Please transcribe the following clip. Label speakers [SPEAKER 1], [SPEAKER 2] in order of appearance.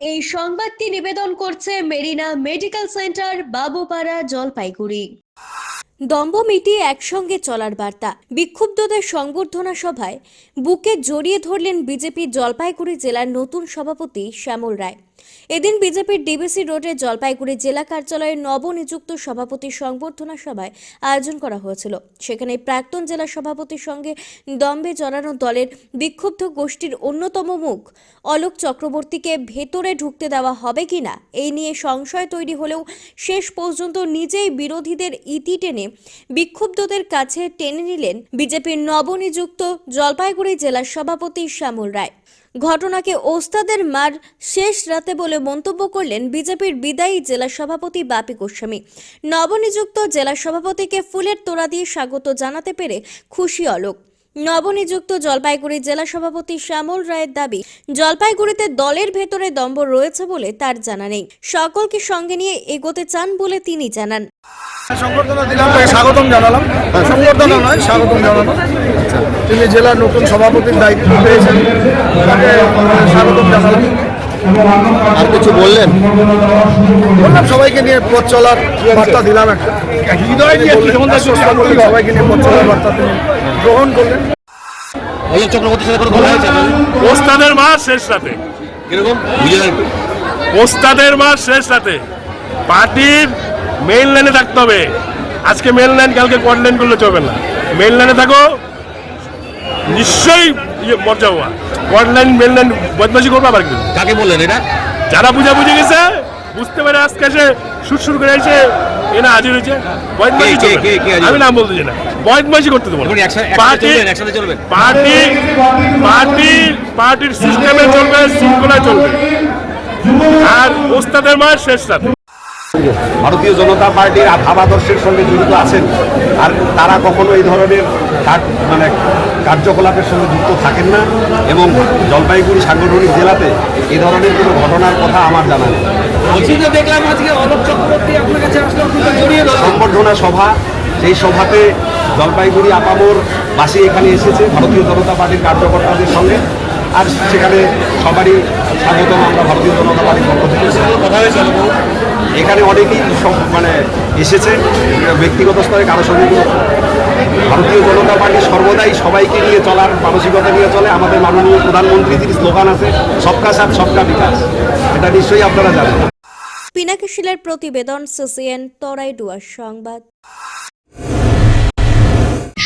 [SPEAKER 1] এই সংবাদটি নিবেদন করছে Marina medical centre, Babupara, Jalpaiguri. দম্ব মিটিয়ে একসঙ্গে চলার বার্তা। বিক্ষুব্ধদের সংবর্ধনা সভায় বুকে জড়িয়ে ধরলেন বিজেপি জলপাইগুড়ি জেলার নতুন সভাপতি শ্যামল রায়। এদিন বিজেপির ডিবিসি রোডে জলপাইগুড়ি জেলা কার্যালয়ের নবনিযুক্ত সভাপতির সংবর্ধনা সভায় আয়োজন করা হয়েছিল। সেখানে প্রাক্তন জেলা সভাপতির সঙ্গে দম্বে জড়ানো দলের বিক্ষুব্ধ গোষ্ঠীর অন্যতম মুখ অলোক চক্রবর্তীকে ভেতরে ঢুকতে দেওয়া হবে কিনা, এই নিয়ে সংশয় তৈরি হলেও শেষ পর্যন্ত নিজেই বিরোধীদের ইতি টেনে বিক্ষুব্ধদের কাছে টেনে নিলেন বিজেপির নবনিযুক্ত জলপাইগুড়ি জেলার সভাপতি শ্যামল রায়। ঘটনাকে ওস্তাদের মার শেষ রাতে বলে মন্তব্য করলেন বিজেপির বিদায়ী জেলা সভাপতি বাপি গোস্বামী। নবনিযুক্ত জেলা সভাপতিকে ফুলের তোড়া দিয়ে স্বাগত জানাতে পেরে খুশি অলোক। নবনিযুক্ত জলপাইগুড়ি জেলা সভাপতি শ্যামল রায়ের দাবি জলপাইগুড়িতে দলের ভেতরে দম্ভ রয়েছে বলে তার জানা নেই। সকলকে সঙ্গে নিয়ে এগোতে চান বলে তিনি জানান।
[SPEAKER 2] সংবর্ধনা দিলাম স্বাগতম জানালাম। সংবর্ধনা নয় স্বাগতম জানালাম। তিনি জেলার নতুন সভাপতির দায়িত্ব পেয়েছেন। তাকে স্বাগতম জানালাম।
[SPEAKER 3] আর কিছু বললেন?
[SPEAKER 2] বললাম সবাইকে নিয়ে পথ চলার বার্তা দিলাম একটা। সবাইকে নিয়ে পথ চলার বার্তা তিনি গ্রহণ করলেন।
[SPEAKER 3] চক্রবর্তীর সাথে কথা হয়েছে? আপনার?
[SPEAKER 4] ওস্তাদের মাস শেষ রাতে।
[SPEAKER 3] কীরকম?
[SPEAKER 4] ওস্তাদের মাস শেষ রাতে। পার্টির মেইন লাইনে থাকতে হবে। আজকে মেইন লাইন কালকে কোয়ার লাইন করলে চলবে না। মেইন লাইনে থাকো। নিশ্চয়ই ইয়ে মজা হওয়া। কোয়ার লাইন মেইন লাইন বদমাশি করব আবার কিন্তু।
[SPEAKER 3] কাকে বললেন এটা?
[SPEAKER 4] যারা বুঝে বুঝে গেছে বুঝতে পারে আজকে এসে সুর শুরু করে এসে এনা হাজির হয়েছে। না। আমি নাম বলতে চাই না। বদমাশি করতে দেবো পার্টি পার্টি পার্টি পার্টির সিস্টেমে চলবে শৃঙ্খলায় চলবে। আর ওস্তাদের মাস শেষ রাতে।
[SPEAKER 5] ভারতীয় জনতা পার্টির ভাবাদর্শের সঙ্গে জড়িত আছেন। আর তারা কখনো এই ধরনের মানে কার্যকলাপের সঙ্গে যুক্ত থাকেন না এবং জলপাইগুড়ি সাংগঠনিক জেলাতে এ ধরনের কোনো ঘটনার কথা আমার জানা নেই।
[SPEAKER 6] দেখলাম আজকে অলোক চক্রবর্তী আপনার কাছে আসলে আপনাকে জড়িয়ে ধরলেন
[SPEAKER 5] সংবর্ধনা সভা সেই সভাতে জলপাইগুড়ি আপামোর বাসী এখানে এসেছে ভারতীয় জনতা পার্টির কার্যকর্তাদের সঙ্গে। আর সেখানে সবারই স্বাগতম আমরা ভারতীয় জনতা পার্টির পক্ষ থেকে।
[SPEAKER 3] কথা হয়েছে
[SPEAKER 5] এখানে অনেকেই সব মানে এসেছে ব্যক্তিগত স্তরে কারও সঙ্গে ভারতীয় জনতা পার্টি সর্বদাই সবাইকে নিয়ে চলার মানসিকতা নিয়ে চলে। আমাদের মাননীয় প্রধানমন্ত্রীর স্লোগান আছে, সবকা সাথ, সবকা বিকাশ এটা নিশ্চয়ই আপনারা জানেন।
[SPEAKER 1] পিনাকি শিলের প্রতিবেদন, সিসিএন তরাইডুয়ার সংবাদ।